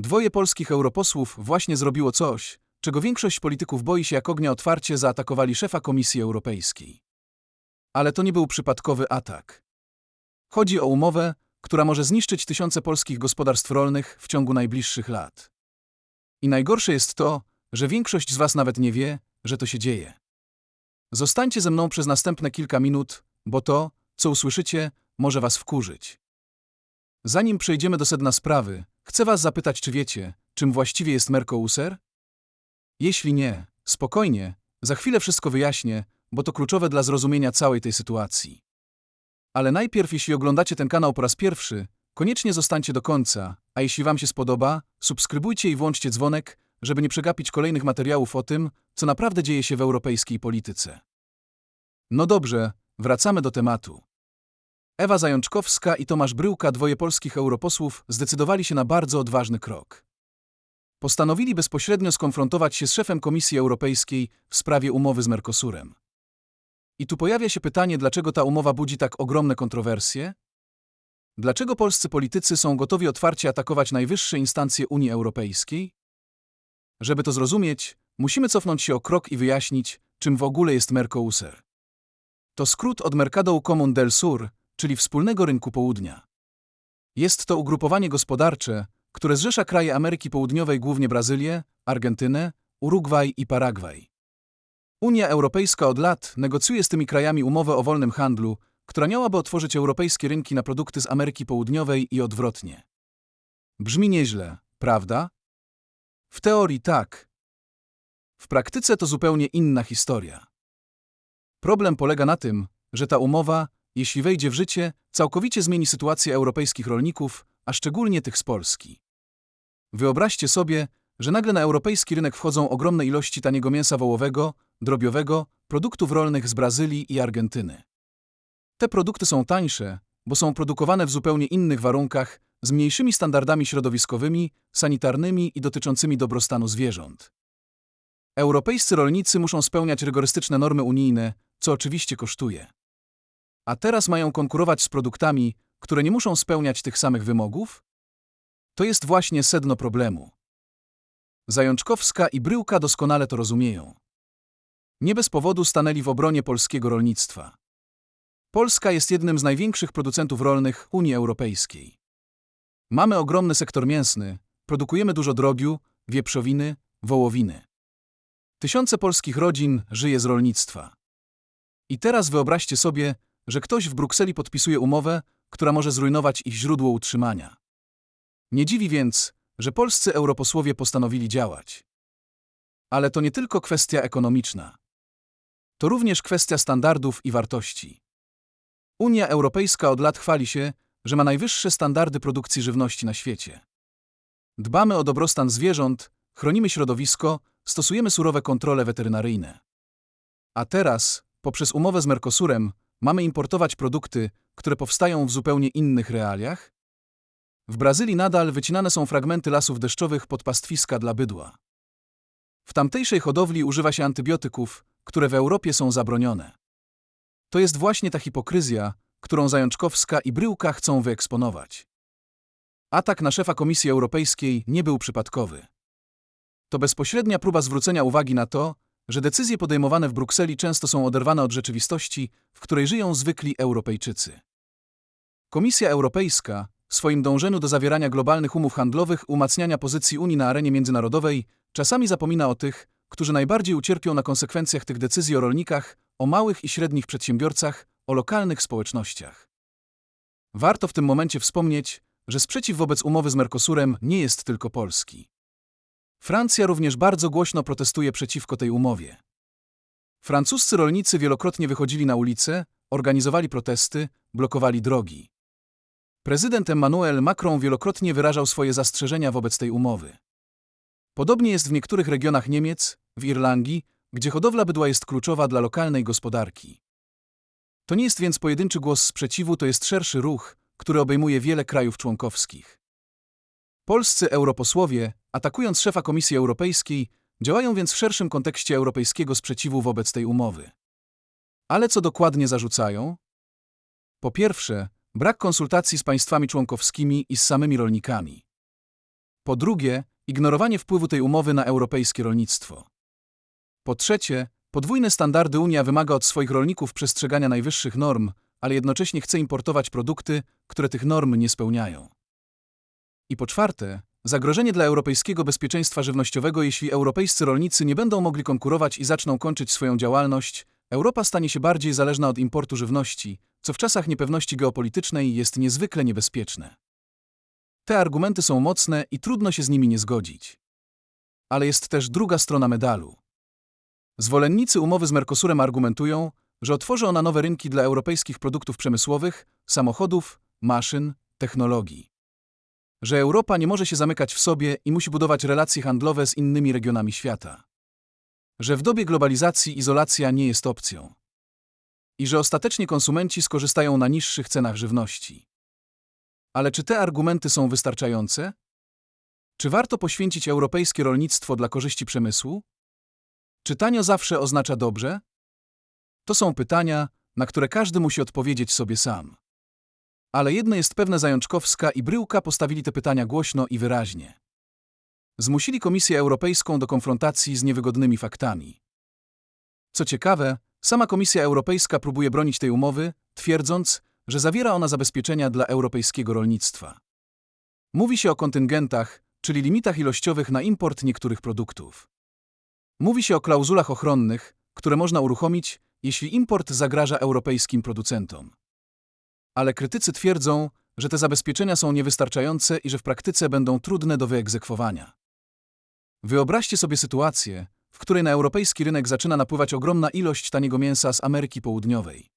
Dwoje polskich europosłów właśnie zrobiło coś, czego większość polityków boi się jak ognia otwarcie zaatakowali szefa Komisji Europejskiej. Ale to nie był przypadkowy atak. Chodzi o umowę, która może zniszczyć tysiące polskich gospodarstw rolnych w ciągu najbliższych lat. I najgorsze jest to, że większość z Was nawet nie wie, że to się dzieje. Zostańcie ze mną przez następne kilka minut, bo to, co usłyszycie, może Was wkurzyć. Zanim przejdziemy do sedna sprawy, chcę Was zapytać, czy wiecie, czym właściwie jest Mercosur? Jeśli nie, spokojnie, za chwilę wszystko wyjaśnię, bo to kluczowe dla zrozumienia całej tej sytuacji. Ale najpierw, jeśli oglądacie ten kanał po raz pierwszy, koniecznie zostańcie do końca, a jeśli Wam się spodoba, subskrybujcie i włączcie dzwonek, żeby nie przegapić kolejnych materiałów o tym, co naprawdę dzieje się w europejskiej polityce. No dobrze, wracamy do tematu. Ewa Zajączkowska i Tomasz Bryłka, dwoje polskich europosłów, zdecydowali się na bardzo odważny krok. Postanowili bezpośrednio skonfrontować się z szefem Komisji Europejskiej w sprawie umowy z Mercosurem. I tu pojawia się pytanie, dlaczego ta umowa budzi tak ogromne kontrowersje? Dlaczego polscy politycy są gotowi otwarcie atakować najwyższe instancje Unii Europejskiej? Żeby to zrozumieć, musimy cofnąć się o krok i wyjaśnić, czym w ogóle jest Mercosur. To skrót od Mercado Común del Sur, czyli Wspólnego Rynku Południa. Jest to ugrupowanie gospodarcze, które zrzesza kraje Ameryki Południowej, głównie Brazylię, Argentynę, Urugwaj i Paragwaj. Unia Europejska od lat negocjuje z tymi krajami umowę o wolnym handlu, która miałaby otworzyć europejskie rynki na produkty z Ameryki Południowej i odwrotnie. Brzmi nieźle, prawda? W teorii tak. W praktyce to zupełnie inna historia. Problem polega na tym, że ta umowa, jeśli wejdzie w życie, całkowicie zmieni sytuację europejskich rolników, a szczególnie tych z Polski. Wyobraźcie sobie, że nagle na europejski rynek wchodzą ogromne ilości taniego mięsa wołowego, drobiowego, produktów rolnych z Brazylii i Argentyny. Te produkty są tańsze, bo są produkowane w zupełnie innych warunkach, z mniejszymi standardami środowiskowymi, sanitarnymi i dotyczącymi dobrostanu zwierząt. Europejscy rolnicy muszą spełniać rygorystyczne normy unijne, co oczywiście kosztuje. A teraz mają konkurować z produktami, które nie muszą spełniać tych samych wymogów? To jest właśnie sedno problemu. Zajączkowska i Bryłka doskonale to rozumieją. Nie bez powodu stanęli w obronie polskiego rolnictwa. Polska jest jednym z największych producentów rolnych Unii Europejskiej. Mamy ogromny sektor mięsny, produkujemy dużo drobiu, wieprzowiny, wołowiny. Tysiące polskich rodzin żyje z rolnictwa. I teraz wyobraźcie sobie, że ktoś w Brukseli podpisuje umowę, która może zrujnować ich źródło utrzymania. Nie dziwi więc, że polscy europosłowie postanowili działać. Ale to nie tylko kwestia ekonomiczna. To również kwestia standardów i wartości. Unia Europejska od lat chwali się, że ma najwyższe standardy produkcji żywności na świecie. Dbamy o dobrostan zwierząt, chronimy środowisko, stosujemy surowe kontrole weterynaryjne. A teraz, poprzez umowę z Mercosurem, mamy importować produkty, które powstają w zupełnie innych realiach? W Brazylii nadal wycinane są fragmenty lasów deszczowych pod pastwiska dla bydła. W tamtejszej hodowli używa się antybiotyków, które w Europie są zabronione. To jest właśnie ta hipokryzja, którą Zajączkowska i Bryłka chcą wyeksponować. Atak na szefa Komisji Europejskiej nie był przypadkowy. To bezpośrednia próba zwrócenia uwagi na to, że decyzje podejmowane w Brukseli często są oderwane od rzeczywistości, w której żyją zwykli Europejczycy. Komisja Europejska, w swoim dążeniu do zawierania globalnych umów handlowych, umacniania pozycji Unii na arenie międzynarodowej, czasami zapomina o tych, którzy najbardziej ucierpią na konsekwencjach tych decyzji o rolnikach, o małych i średnich przedsiębiorcach, o lokalnych społecznościach. Warto w tym momencie wspomnieć, że sprzeciw wobec umowy z Mercosurem nie jest tylko polski. Francja również bardzo głośno protestuje przeciwko tej umowie. Francuscy rolnicy wielokrotnie wychodzili na ulice, organizowali protesty, blokowali drogi. Prezydent Emmanuel Macron wielokrotnie wyrażał swoje zastrzeżenia wobec tej umowy. Podobnie jest w niektórych regionach Niemiec, w Irlandii, gdzie hodowla bydła jest kluczowa dla lokalnej gospodarki. To nie jest więc pojedynczy głos sprzeciwu, to jest szerszy ruch, który obejmuje wiele krajów członkowskich. Polscy europosłowie, atakując szefa Komisji Europejskiej, działają więc w szerszym kontekście europejskiego sprzeciwu wobec tej umowy. Ale co dokładnie zarzucają? Po pierwsze, brak konsultacji z państwami członkowskimi i z samymi rolnikami. Po drugie, ignorowanie wpływu tej umowy na europejskie rolnictwo. Po trzecie, podwójne standardy Unia wymaga od swoich rolników przestrzegania najwyższych norm, ale jednocześnie chce importować produkty, które tych norm nie spełniają. I po czwarte, zagrożenie dla europejskiego bezpieczeństwa żywnościowego, jeśli europejscy rolnicy nie będą mogli konkurować i zaczną kończyć swoją działalność, Europa stanie się bardziej zależna od importu żywności, co w czasach niepewności geopolitycznej jest niezwykle niebezpieczne. Te argumenty są mocne i trudno się z nimi nie zgodzić. Ale jest też druga strona medalu. Zwolennicy umowy z Mercosurem argumentują, że otworzy ona nowe rynki dla europejskich produktów przemysłowych, samochodów, maszyn, technologii. Że Europa nie może się zamykać w sobie i musi budować relacje handlowe z innymi regionami świata. Że w dobie globalizacji izolacja nie jest opcją. I że ostatecznie konsumenci skorzystają na niższych cenach żywności. Ale czy te argumenty są wystarczające? Czy warto poświęcić europejskie rolnictwo dla korzyści przemysłu? Czy tanio zawsze oznacza dobrze? To są pytania, na które każdy musi odpowiedzieć sobie sam. Ale jedno jest pewne Zajączkowska i Bryłka postawili te pytania głośno i wyraźnie. Zmusili Komisję Europejską do konfrontacji z niewygodnymi faktami. Co ciekawe, sama Komisja Europejska próbuje bronić tej umowy, twierdząc, że zawiera ona zabezpieczenia dla europejskiego rolnictwa. Mówi się o kontyngentach, czyli limitach ilościowych na import niektórych produktów. Mówi się o klauzulach ochronnych, które można uruchomić, jeśli import zagraża europejskim producentom. Ale krytycy twierdzą, że te zabezpieczenia są niewystarczające i że w praktyce będą trudne do wyegzekwowania. Wyobraźcie sobie sytuację, w której na europejski rynek zaczyna napływać ogromna ilość taniego mięsa z Ameryki Południowej.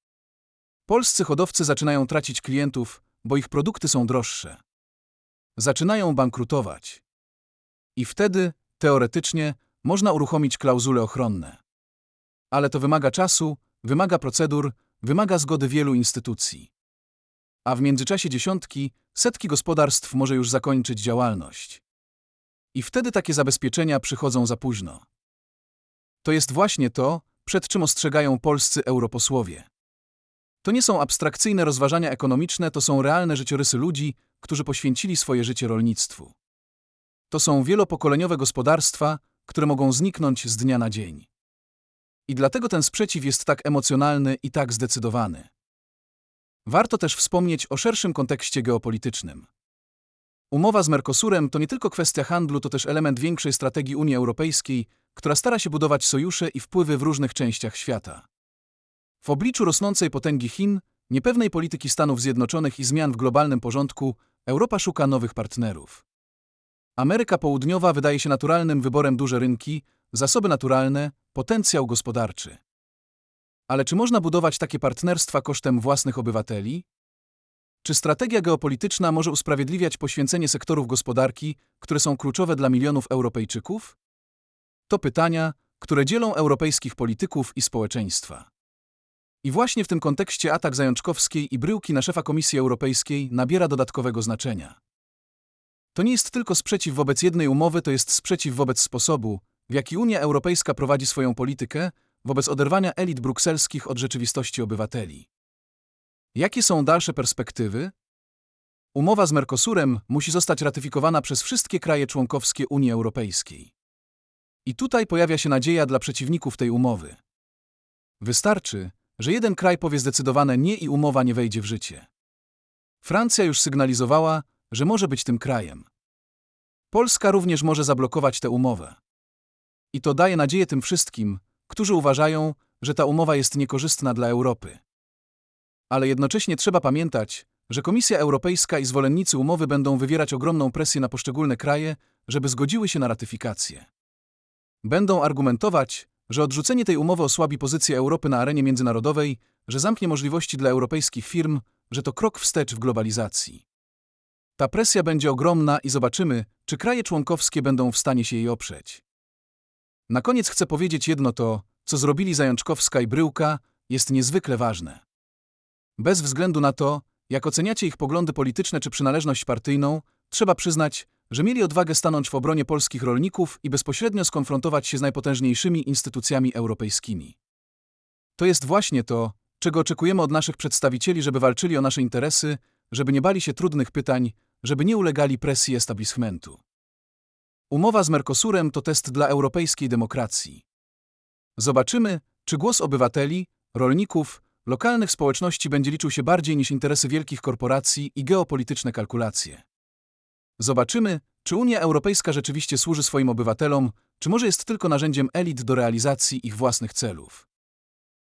Polscy hodowcy zaczynają tracić klientów, bo ich produkty są droższe. Zaczynają bankrutować. I wtedy, teoretycznie, można uruchomić klauzule ochronne. Ale to wymaga czasu, wymaga procedur, wymaga zgody wielu instytucji. A w międzyczasie dziesiątki, setki gospodarstw może już zakończyć działalność. I wtedy takie zabezpieczenia przychodzą za późno. To jest właśnie to, przed czym ostrzegają polscy europosłowie. To nie są abstrakcyjne rozważania ekonomiczne, to są realne życiorysy ludzi, którzy poświęcili swoje życie rolnictwu. To są wielopokoleniowe gospodarstwa, które mogą zniknąć z dnia na dzień. I dlatego ten sprzeciw jest tak emocjonalny i tak zdecydowany. Warto też wspomnieć o szerszym kontekście geopolitycznym. Umowa z Mercosurem to nie tylko kwestia handlu, to też element większej strategii Unii Europejskiej, która stara się budować sojusze i wpływy w różnych częściach świata. W obliczu rosnącej potęgi Chin, niepewnej polityki Stanów Zjednoczonych i zmian w globalnym porządku, Europa szuka nowych partnerów. Ameryka Południowa wydaje się naturalnym wyborem duże rynki, zasoby naturalne, potencjał gospodarczy. Ale czy można budować takie partnerstwa kosztem własnych obywateli? Czy strategia geopolityczna może usprawiedliwiać poświęcenie sektorów gospodarki, które są kluczowe dla milionów Europejczyków? To pytania, które dzielą europejskich polityków i społeczeństwa. I właśnie w tym kontekście atak Zajączkowskiej i bryłki na szefa Komisji Europejskiej nabiera dodatkowego znaczenia. To nie jest tylko sprzeciw wobec jednej umowy, to jest sprzeciw wobec sposobu, w jaki Unia Europejska prowadzi swoją politykę, wobec oderwania elit brukselskich od rzeczywistości obywateli. Jakie są dalsze perspektywy? Umowa z Mercosurem musi zostać ratyfikowana przez wszystkie kraje członkowskie Unii Europejskiej. I tutaj pojawia się nadzieja dla przeciwników tej umowy. Wystarczy, że jeden kraj powie zdecydowane nie i umowa nie wejdzie w życie. Francja już sygnalizowała, że może być tym krajem. Polska również może zablokować tę umowę. I to daje nadzieję tym wszystkim, którzy uważają, że ta umowa jest niekorzystna dla Europy. Ale jednocześnie trzeba pamiętać, że Komisja Europejska i zwolennicy umowy będą wywierać ogromną presję na poszczególne kraje, żeby zgodziły się na ratyfikację. Będą argumentować, że odrzucenie tej umowy osłabi pozycję Europy na arenie międzynarodowej, że zamknie możliwości dla europejskich firm, że to krok wstecz w globalizacji. Ta presja będzie ogromna i zobaczymy, czy kraje członkowskie będą w stanie się jej oprzeć. Na koniec chcę powiedzieć jedno to, co zrobili Zajączkowska i Bryłka, jest niezwykle ważne. Bez względu na to, jak oceniacie ich poglądy polityczne czy przynależność partyjną, trzeba przyznać, że mieli odwagę stanąć w obronie polskich rolników i bezpośrednio skonfrontować się z najpotężniejszymi instytucjami europejskimi. To jest właśnie to, czego oczekujemy od naszych przedstawicieli, żeby walczyli o nasze interesy, żeby nie bali się trudnych pytań, żeby nie ulegali presji establishmentu. Umowa z Mercosurem to test dla europejskiej demokracji. Zobaczymy, czy głos obywateli, rolników, lokalnych społeczności będzie liczył się bardziej niż interesy wielkich korporacji i geopolityczne kalkulacje. Zobaczymy, czy Unia Europejska rzeczywiście służy swoim obywatelom, czy może jest tylko narzędziem elit do realizacji ich własnych celów.